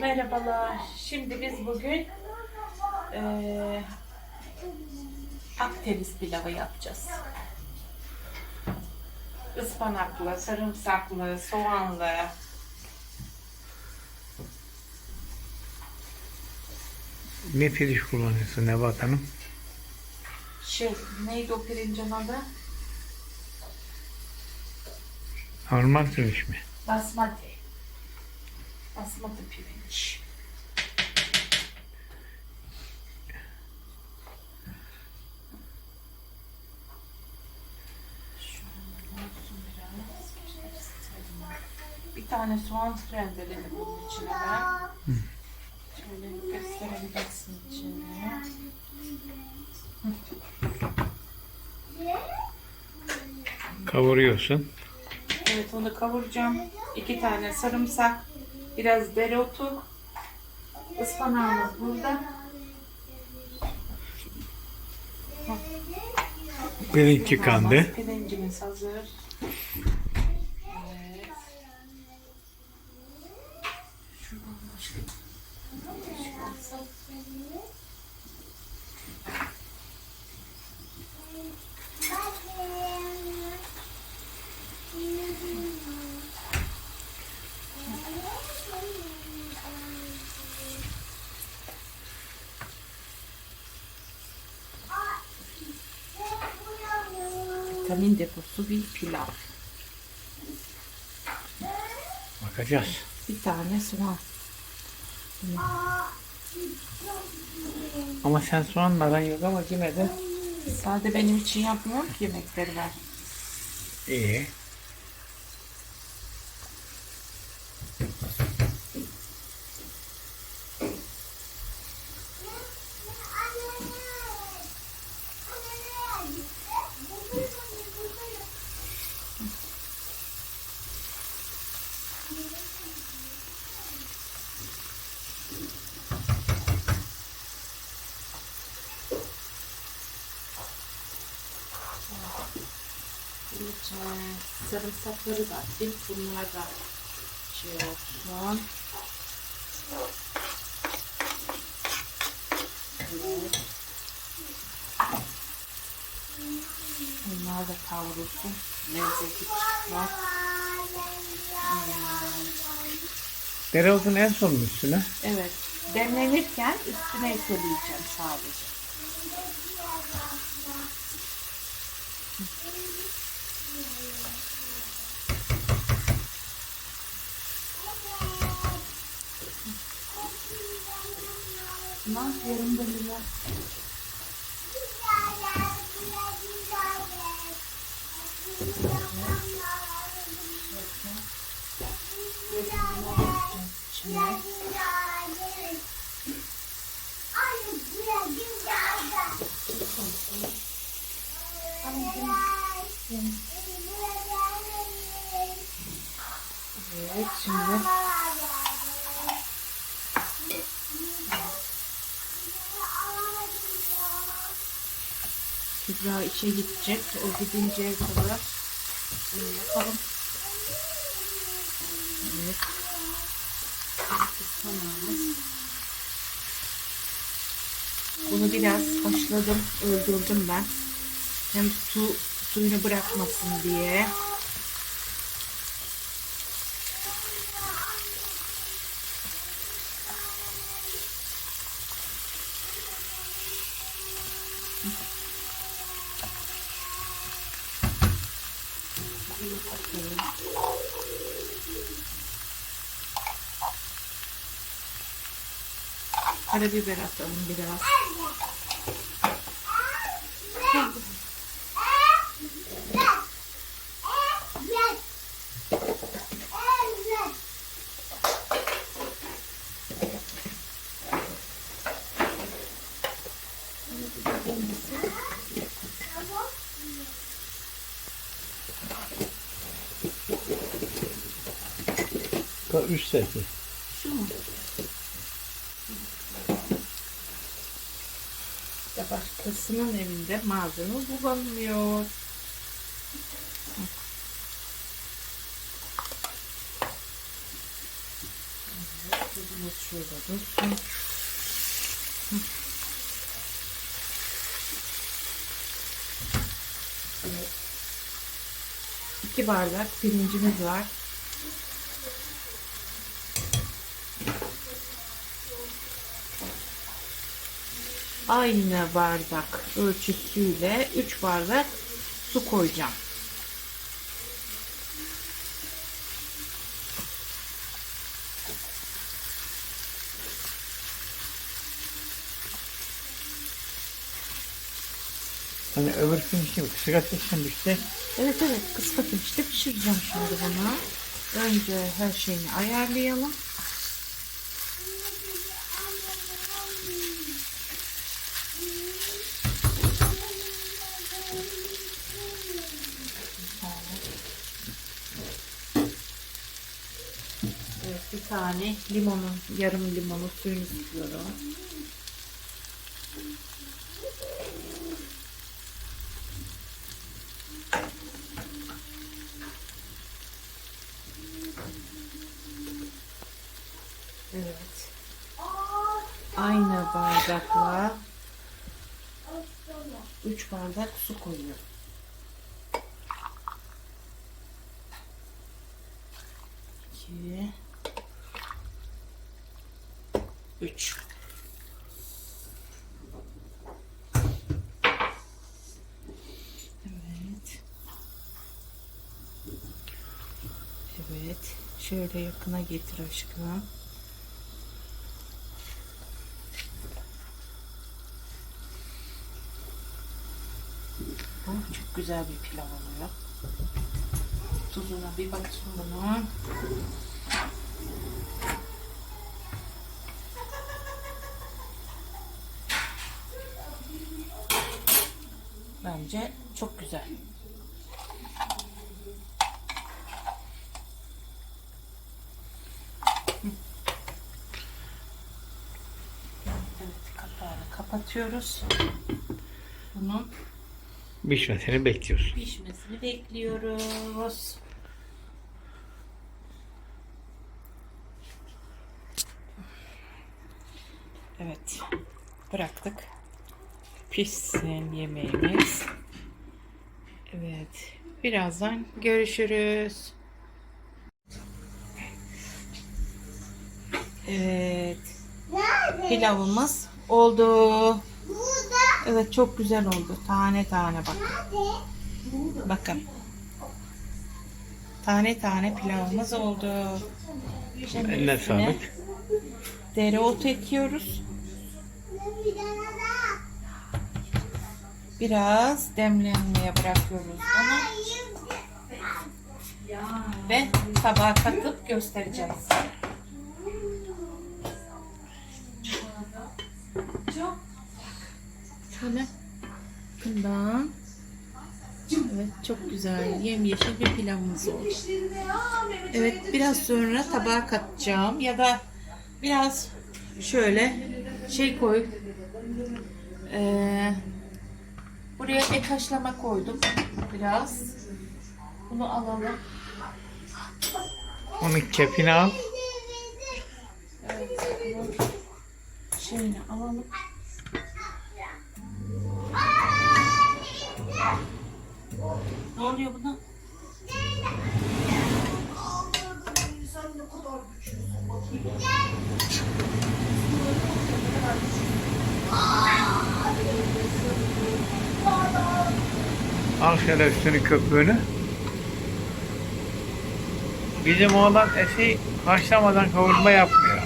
Merhabalar. Şimdi biz bugün eee Akdeniz pilavı yapacağız. Ispanaklı, sarımsaklı, soğanlı. Ne pirinç kullanıyorsun Nebahat Hanım? Şey, neydi o pirincin adı? Normal pirinç mi? Basmati. Basmati pirinç. Bir tane soğan rendeledim bunun içine ben. Şöyle gösterebilirsin içini. Kavuruyorsun. Evet onu kavuracağım. İki tane sarımsak, biraz dereotu, ıspanağımız burada. Pirinç yıkandı. Pirincimiz hazır. Vitamin deposu bir pilav. Bakacağız. Bir tane soğan. Ama sen soğanla yok ama yine de Sade benim için yapmıyorum ki yemekleri ben. iyi. Lütfen sarımsakları da atayım. Bunlar da şey olsun. Evet. Bunlar da kavrulsun. Lezzeti çıkmaz. Dereotunu en son üstüne? Evet. Demlenirken üstüne ekleyeceğim sadece. Bunlar yarım içine. Evet şimdi Kübra işe gidecek. O gidinceye kadar bunu yapalım. Evet. Ispanağımız. Bunu biraz haşladım, öldürdüm ben. Hem su suyunu bırakmasın diye. Katayım. Karabiber atalım biraz. Ka- Üç sesi. Şu mu? Ya başkasının evinde malzeme bulamıyor. Evet, şurada dursun. İki bardak pirincimiz var. Aynı bardak ölçüsüyle 3 bardak su koyacağım. Hani öbür gün için kısık ateşten işte Evet evet kısık ateşte pişireceğim şimdi bunu. Önce her şeyini ayarlayalım. Evet bir tane limonun yarım limonu suyunu sıkıyorum. Evet. Aynı bardakla 3 bardak su koyuyorum. İki, üç. Evet. Evet. Şöyle yakına getir aşkım. Bu çok güzel bir pilav oluyor. Tuzuna bir bakayım bunun. Bence çok güzel. Evet kapağını kapatıyoruz. Bunun pişmesini bekliyoruz. pişmesini bekliyoruz. Evet. Bıraktık. Pişsin yemeğimiz. Evet. Birazdan görüşürüz. Evet. Pilavımız oldu. Evet çok güzel oldu. Tane tane bak. Bakın. Tane tane pilavımız oldu. Şimdi Eline sağlık. Dereotu ekiyoruz. Biraz demlenmeye bırakıyoruz onu. Ve tabağa katıp göstereceğiz. Şöyle bundan Evet çok güzel yemyeşil bir pilavımız oldu. Evet biraz sonra tabağa katacağım ya da biraz şöyle şey koy. Ee, buraya et haşlama koydum biraz. Bunu alalım. Onun kepini al. Evet, şeyini alalım. Ne oluyor buna? Al şöyle üstünü köpüğünü. Bizim oğlan eti haşlamadan kavurma yapmıyor.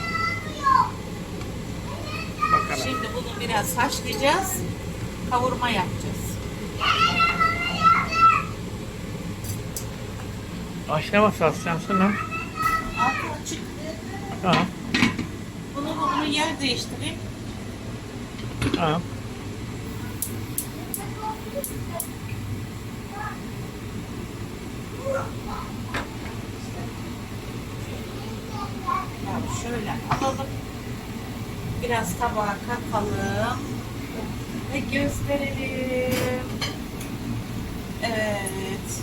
Bakalım. Şimdi bunu biraz haşlayacağız. Kavurma yapacağız. Haşlama saslansın ha. Altı açık. Tamam. Bunu bunu yer değiştireyim. Tamam. Ya şöyle alalım. Biraz tabağa katalım. Ve gösterelim. Evet.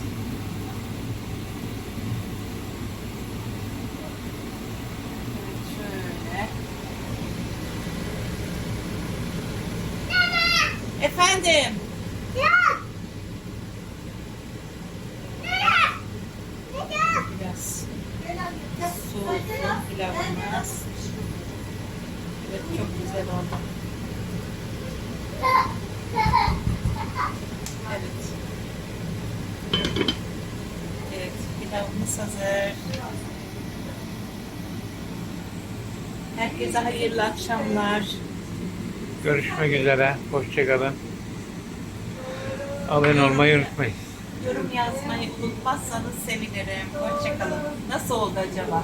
Efendim. Ya hazır. Herkese hayırlı akşamlar. Görüşmek üzere. Hoşçakalın. Abone olmayı unutmayın. Yorum yazmayı unutmazsanız sevinirim. Hoşçakalın. Nasıl oldu acaba?